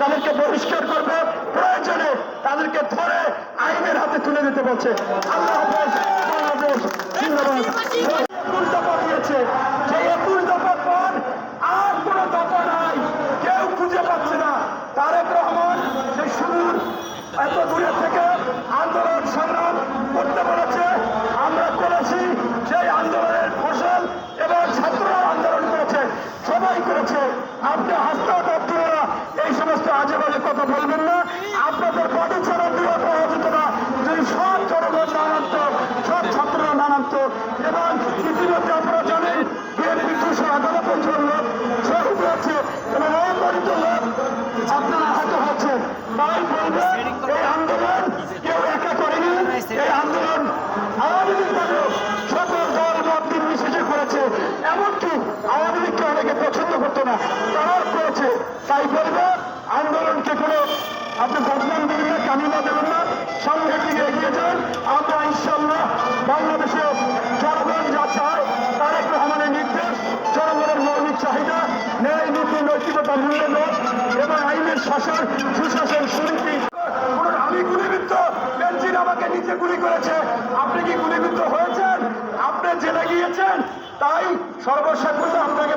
তাদেরকে বহিষ্কার করবে, প্রয়োজনে তাদেরকে ধরে আইনের হাতে তুলে দিতে বলছে। আল্লাহ বাংলাদেশ দিয়েছে যে একুশ পর আর কোনো দফা নাই, কেউ খুঁজে পাচ্ছে না। তারেক রহমান সেই এত থেকে আন্দোলন করতে আমরা করেছি সেই আন্দোলনের এবং আন্দোলন করেছে, সবাই করেছে। আপনি আপনারা এই আজে বাজে কথা বলবেন না। আপনাদের বাড়ি ছাড়া পাওয়া যেত না যদি সব জনগণ নানান্ত সব ছাত্ররা নানান্ত এবং ইতিমধ্যে আপনারা জানেন, বিএনপি দুশো পর্যন্ত লোক শহীদ হয়েছে এবং অগণিত লোক আপনারা আহত হচ্ছে তাই বলবেন এই আন্দোলন কেউ একা করেনি। এই আন্দোলন আওয়ামী লীগ সকল দল মত নির্বিশেষে করেছে। এমনকি আওয়ামী লীগকে অনেকে পছন্দ করতো না, তারাও করেছে। তাই বলব আমরা ইনশাল্লাহ বাংলাদেশে জনগণ যা চায়, তারেক রহমানের নির্দেশ, জনগণের মৌলিক চাহিদা, ন্যায়, নীতি, নৈতিকতা মূল্যবোধ এবং আইনের শাসন, সুশাসন, সুনীতি। আমি গুলিবিদ্ধ বেঞ্জিন আমাকে নিচে গুলি করেছে। আপনি কি গুলিবিদ্ধ হয়েছেন? আপনি জেলে গিয়েছেন? তাই সর্বশেষ আপনাকে